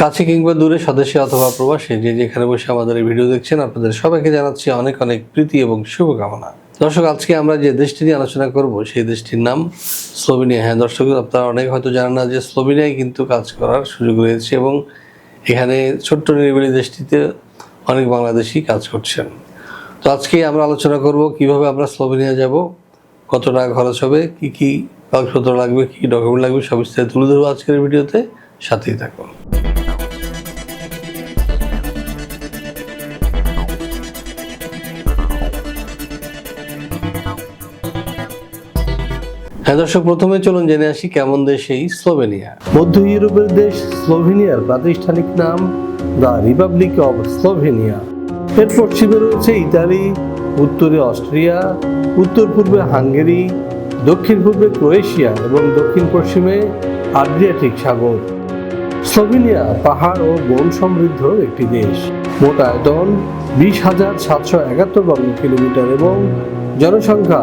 কাছে কিংবা দূরে স্বদেশে অথবা প্রবাসে, যে যেখানে বসে আমাদের এই ভিডিও দেখছেন, আপনাদের সবাইকে জানাচ্ছি অনেক অনেক প্রীতি এবং শুভকামনা। দর্শক, আজকে আমরা যে দেশটি নিয়ে আলোচনা করব, সেই দেশটির নাম স্লোভেনিয়া। হ্যাঁ দর্শক, আপনারা অনেক হয়তো জানেন না যে স্লোভেনিয়ায় কিন্তু কাজ করার সুযোগ রয়েছে এবং এখানে ছোট্ট নিরিবিলি দেশটিতে অনেক বাংলাদেশি কাজ করছেন। তো আজকে আমরা আলোচনা করব কীভাবে আমরা স্লোভেনিয়া যাব, কত টাকা খরচ হবে, কি কি কাগজপত্র লাগবে, কী ডকুমেন্ট লাগবে, সব বিস্তারিত তুলে ধরবো আজকের ভিডিওতে। সাথেই থাকুন। হ্যাঁ দর্শক, প্রথমে চলুন জেনে আসি কেমন দেশ এই স্লোভেনিয়া। মধ্য ইউরোপের দেশ স্লোভেনিয়ার প্রাতিষ্ঠানিক নাম দ্য রিপাবলিক অব স্লোভেনিয়া। এর পশ্চিমে রয়েছে ইতালি, উত্তরে অস্ট্রিয়া, উত্তর পূর্বে হাঙ্গেরি, দক্ষিণ পূর্বে ক্রোয়েশিয়া এবং দক্ষিণ পশ্চিমে আড্রিয়াটিক সাগর। স্লোভেনিয়া পাহাড় ও বন সমৃদ্ধ একটি দেশ। মোট আয়তন বিশ হাজার সাতশো একাত্তর বর্গ কিলোমিটার এবং জনসংখ্যা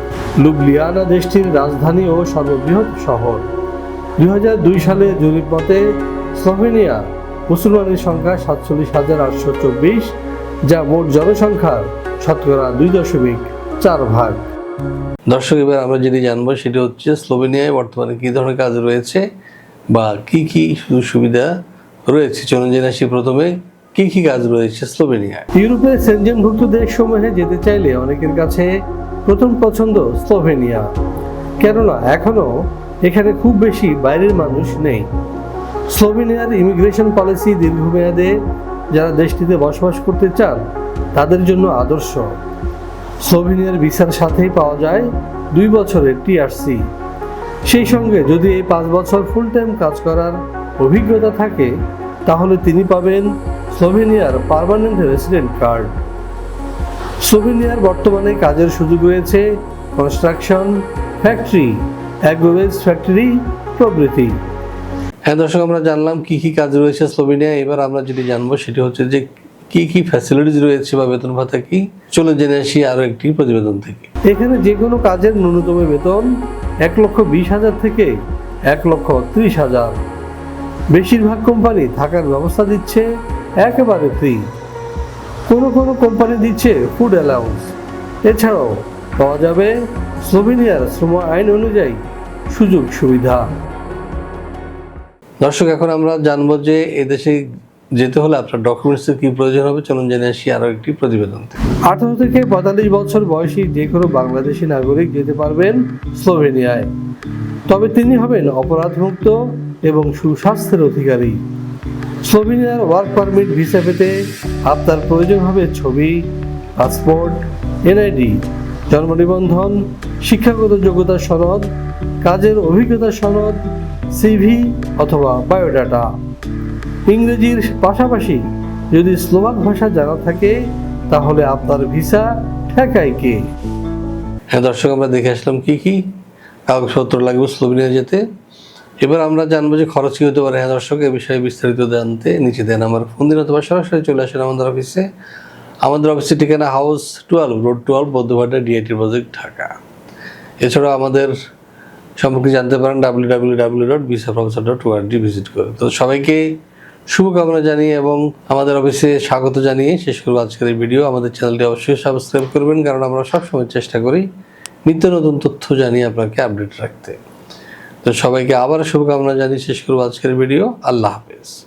লুবলিয়ানা দেশটির রাজধানী ও সর্ববৃহৎ শহর। দু হাজার দুই সালে জরিপ মতে স্লোভেনিয়া মুসলমানের সংখ্যা সাতচল্লিশ হাজার আটশো চব্বিশ যা মোট জনসংখ্যার শতকরা দুই দশমিক চার ভাগ। দর্শক এবার আমরা যেটি জানব সেটি হচ্ছে স্লোভেনিয়ায় বর্তমানে কী ধরনের কাজ রয়েছে বা কি কি সুযোগ সুবিধা রয়েছে। চলুন জেনে আসি প্রথমে কি কি কাজ রয়েছে স্লোভেনিয়ায়? ইউরোপের সেনজেনভুক্ত দেশসমূহে যেতে চাইলে অনেকের কাছে প্রথম পছন্দ স্লোভেনিয়া। কেননা এখনও এখানে খুব বেশি বাইরের মানুষ নেই। স্লোভেনিয়ার ইমিগ্রেশন পলিসি দীর্ঘমেয়াদে যারা দেশটিতে বসবাস করতে চান, তাদের জন্য আদর্শ। স্লোভেনিয়ার ভিসার সাথেই পাওয়া যায় দুই বছরের টিআরসি সেই সঙ্গে যদি এই পাঁচ বছর ফুল টাইম কাজ করার অভিজ্ঞতা থাকে, তাহলে তিনি পাবেন স্লোভেনিয়ার পারমানেন্ট রেসিডেন্ট কার্ড স্লোভেনিয়ার বর্তমানে কাজের সুযোগ রয়েছে কনস্ট্রাকশন ফ্যাক্টরি অ্যাগ্রোভেজ ফ্যাক্টরি প্রভৃতি। হ্যাঁ দর্শক আমরা জানলাম কি কি কাজ রয়েছে স্লোভেনিয়া। এবার আমরা যেটি জানব সেটি হচ্ছে যে কি কি ফ্যাসিলিটিস রয়েছে বা বেতন ভাতা কি। চলে জেনে আসি আরও একটি প্রতিবেদন থেকে। এখানে যে কোনো কাজের ন্যূনতম বেতন এক লক্ষ বিশ হাজার থেকে এক লক্ষ ত্রিশ হাজার। বেশিরভাগ কোম্পানি থাকার ব্যবস্থা দিচ্ছে একেবারে ফ্রি কোনো কোনো কোম্পানি দিচ্ছে ফুড অ্যালাউন্স এছাড়াও পাওয়া যাবে স্লোভেনিয়ার শ্রম আইন অনুযায়ী সুযোগ সুবিধা। দর্শক এখন আমরা জানব যে এদেশে যেতে হলে আপনার ডকুমেন্টসের কি প্রয়োজন হবে? চলুন জেনে আসি আরও একটি প্রতিবেদন আঠারো থেকে পঁয়তাল্লিশ বছর বয়সী যে কোনো বাংলাদেশি নাগরিক যেতে পারবেন স্লোভেনিয়ায় তবে তিনি হবেন অপরাধমুক্ত এবং সুস্বাস্থ্যের অধিকারী। স্লোভেনিয়ার ওয়ার্ক পারমিট ভিসা পেতে আপনার প্রয়োজন হবে ছবি, পাসপোর্ট, এনআইডি, জন্ম নিবন্ধন, শিক্ষাগত যোগ্যতা সনদ, কাজের অভিজ্ঞতা সনদ, সিভি অথবা বায়োডাটা। ইংরেজির পাশাপাশি যদি স্লোভাক ভাষা জানা থাকে, তাহলে আপনার ভিসা ঠেকায় কে? হ্যাঁ দর্শক, আমরা দেখে আসলাম কি কি কাগজপত্র লাগবে স্লোভেনিয়া যেতে। এবার আমরা জানব যে খরচ কি হতে পারে। হ্যাঁ দর্শক, এ বিষয়ে বিস্তারিত জানতে নিচে দেন আমার ফোন দিন অথবা সরাসরি চলে আসেন আমাদের অফিসে। আমাদের অফিসের ঠিকানা হাউস টুয়েলভ, রোড টুয়েলভ, বৌদ্ধভাটা ডিআইটি প্রজেক্ট, ঢাকা। এছাড়াও আমাদের সম্পর্কে জানতে পারেন W W W dot visa professor dot worthy visit করে। তো সবাইকে শুভকামনা জানিয়ে এবং আমাদের অফিসে স্বাগত জানিয়ে শেষ করব আজকের এই ভিডিও। আমাদের চ্যানেলটি অবশ্যই সাবস্ক্রাইব করবেন, কারণ আমরা সবসময় চেষ্টা করি নিত্য নতুন তথ্য জানিয়ে আপনাকে আপডেট রাখতে। তো সবাইকে আবার শুভকামনা জানিয়ে শেষ করব আজকের ভিডিও। আল্লাহ হাফেজ।